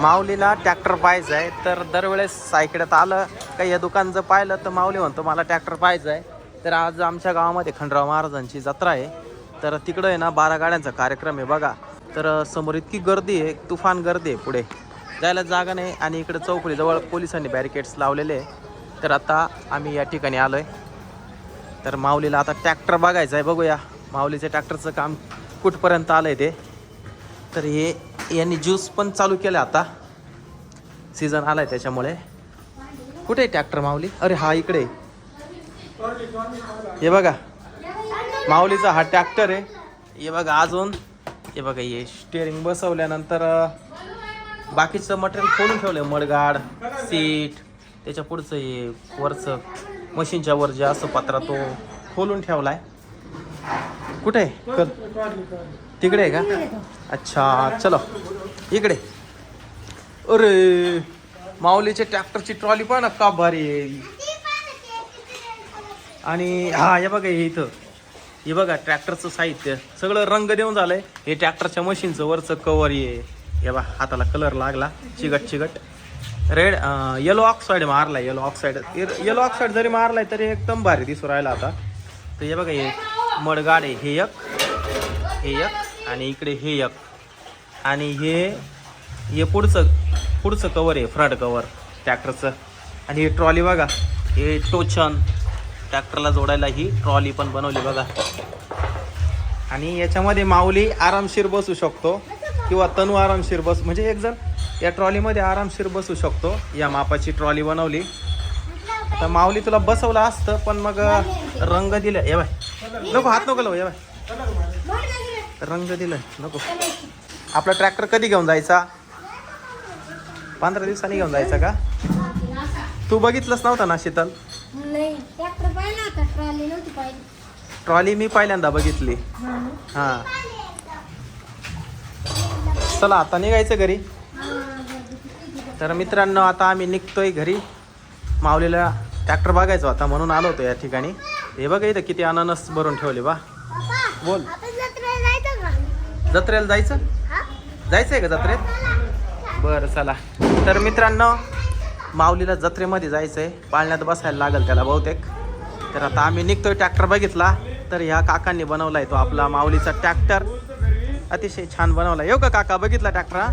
माऊलीला tractor पाहिजे आहे. तर दरवेळेस सायकड्यात आलं का या दुकानचं पाहिलं तर माऊली म्हणतो मला ट्रॅक्टर पाहिजे आहे. तर आज आमच्या गावामध्ये खंडराव महाराजांची जत्रा आहे. तर तिकडं आहे ना बारा गाड्यांचा कार्यक्रम आहे बघा. तर समोर इतकी गर्दी आहे तुफान गर्दी आहे पुढे. जायला जागा नाही आणि इकडे चौकडीजवळ पोलिसांनी बॅरिकेड्स लावलेले आहे. तर आता आम्ही या ठिकाणी आलो आहे तर माऊलीला आता ट्रॅक्टर बघायचं आहे बघूया. माऊलीच्या ट्रॅक्टरचं काम कुठपर्यंत आलं आहे ते. तर हे यांनी ज्यूस पण चालू केलं आता. सीझन आलाय त्याच्यामुळे. कुठे आहे ट्रॅक्टर माऊली? अरे हा इकडे हे बघा. माऊलीचा हा ट्रॅक्टर आहे. हे बघा अजून. हे बघा हे स्टेअरिंग बसवल्यानंतर बाकीचं मटेरियल खोलून ठेवलं मडगाड सीट त्याच्या पुढचं हे वरचं मशीनच्या वर जे असं पत्रा तो खोलून ठेवलाय. कुठे आहे? कर तिकडे आहे का? अच्छा चलो. इकडे. अरे माऊलीचे ट्रॅक्टरची ट्रॉली पण का भारी आहे? आणि हा हे बघा हे इथं. हे बघा ट्रॅक्टरचं साहित्य. सगळं रंग देऊन झालंय. हे ट्रॅक्टरच्या मशीनचं वरचं कवर ये हे बा हाताला कलर लागला. चिगट चिगट. रेड येलो ऑक्साईड मारलाय येलो ऑक्साईड येलो ऑक्साईड जरी मारलाय तरी एकदम भारी दिसू राहिला आता. तर हे बघा हे मडगाड आहे. हे एक. हे एक. आणि इकडे हे एक. आणि हे हे पुढचं पुढचं कवर आहे फ्रंट कवर ट्रॅक्टरचं आणि हे ट्रॉली बघा हे टोचन ट्रॅक्टरला जोडायला ही ट्रॉली पण बनवली बघा. आणि याच्यामध्ये माऊली आरामशीर बसू शकतो किंवा तनू आरामशीर बस म्हणजे एक जण या ट्रॉलीमध्ये आरामशीर बसू शकतो या मापाची ट्रॉली बनवली. तर माऊली तुला बसवलं असतं पण मग रंग दिलं. ये बाय. नको हात नको लावू ये बाय. रंग दिलं नको. आपला ट्रॅक्टर कधी घेऊन जायचा? पंधरा दिवसांनी घेऊन जायचा का? तू बघितलंच नव्हता ना शीतल? नाही ट्रॅक्टर पाहिला होता ट्रॉली नव्हती पाहिली. ट्रॉली मी पहिल्यांदा बघितली. हां. चला आता निघायचं घरी. तर मित्रांनो आता आम्ही निघतोय घरी. माऊलीला ट्रॅक्टर बघायचं होता म्हणून आलो होतो या ठिकाणी. हे बघा इथं किती अननस भरून ठेवले बा. बोल. जत्रेला जायचं? जायचं आहे का जत्रेत? बरं चला. तर मित्रांनो माऊलीला जत्रेमध्ये जायचं आहे पाळण्यात बसायला लागेल त्याला बहुतेक. तर आता आम्ही निघतोय ट्रॅक्टर बघितला तर ह्या काकांनी बनवलाय तो आपला माऊलीचा ट्रॅक्टर. अतिशय छान बनवला येऊ का काका? बघितला ट्रॅक्टर हा?